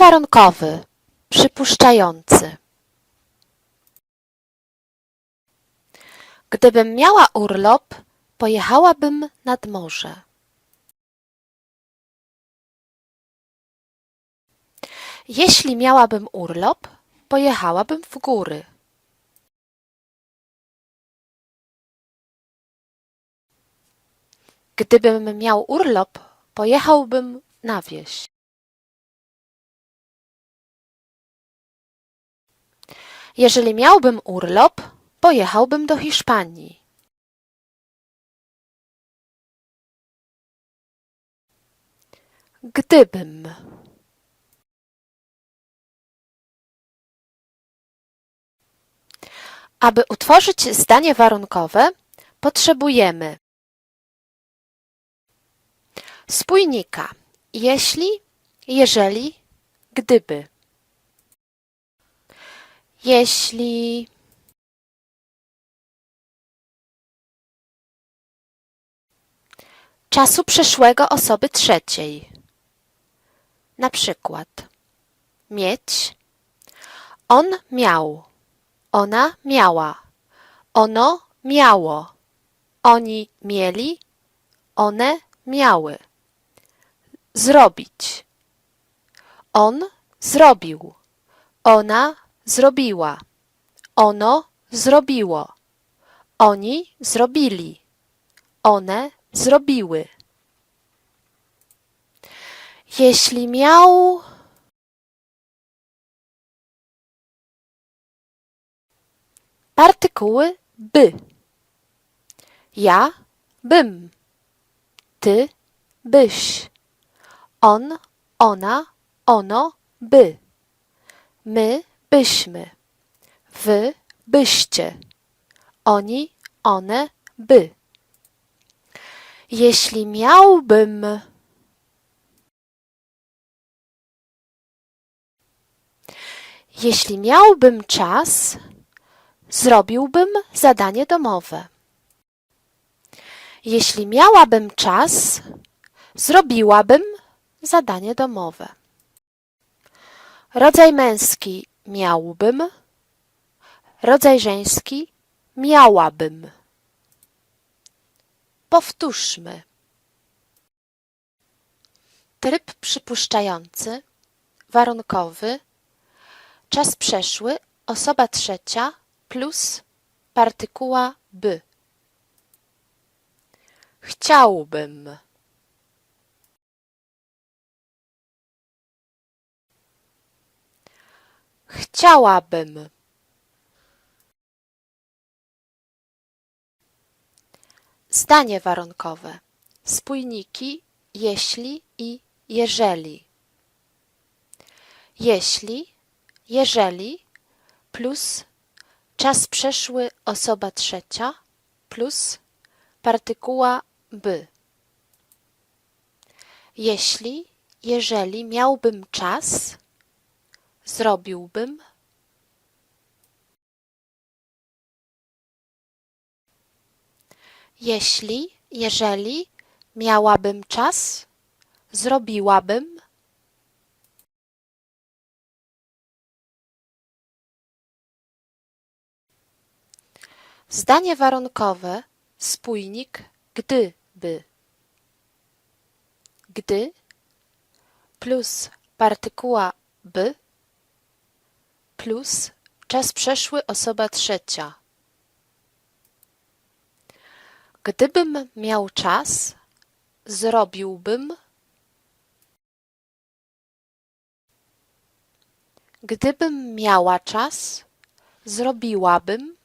warunkowy, przypuszczający. Gdybym miała urlop, pojechałabym nad morze. Jeśli miałabym urlop, pojechałabym w góry. Gdybym miał urlop, pojechałbym na wieś. Jeżeli miałbym urlop, pojechałbym do Hiszpanii. Gdybym. Aby utworzyć zdanie warunkowe, potrzebujemy spójnika jeśli, jeżeli, gdyby. Jeśli czasu przeszłego osoby trzeciej. Na przykład mieć, on miał, ona miała, ono miało, oni mieli, one miały. Zrobić. On zrobił. Ona zrobiła. Ono zrobiło. Oni zrobili. One zrobiły. Jeśli miał. Partykuły by. Ja bym. Ty byś. On, ona, ono, by. My byśmy. Wy byście. Oni, one, by. Jeśli miałbym. Jeśli miałbym czas, zrobiłbym zadanie domowe. Jeśli miałabym czas, zrobiłabym zadanie domowe. Rodzaj męski miałbym, rodzaj żeński miałabym. Powtórzmy. Tryb przypuszczający, warunkowy, czas przeszły, osoba trzecia plus partykuła by. Chciałbym. Chciałabym. Zdanie warunkowe. Spójniki jeśli i jeżeli. Jeśli, jeżeli plus czas przeszły osoba trzecia plus partykuła by. Jeśli, jeżeli miałbym czas, zrobiłbym. Jeśli, jeżeli miałabym czas, zrobiłabym. Zdanie warunkowe, spójnik gdyby. Gdy plus partykuła by plus czas przeszły osoba trzecia. Gdybym miał czas, zrobiłbym. Gdybym miała czas, zrobiłabym.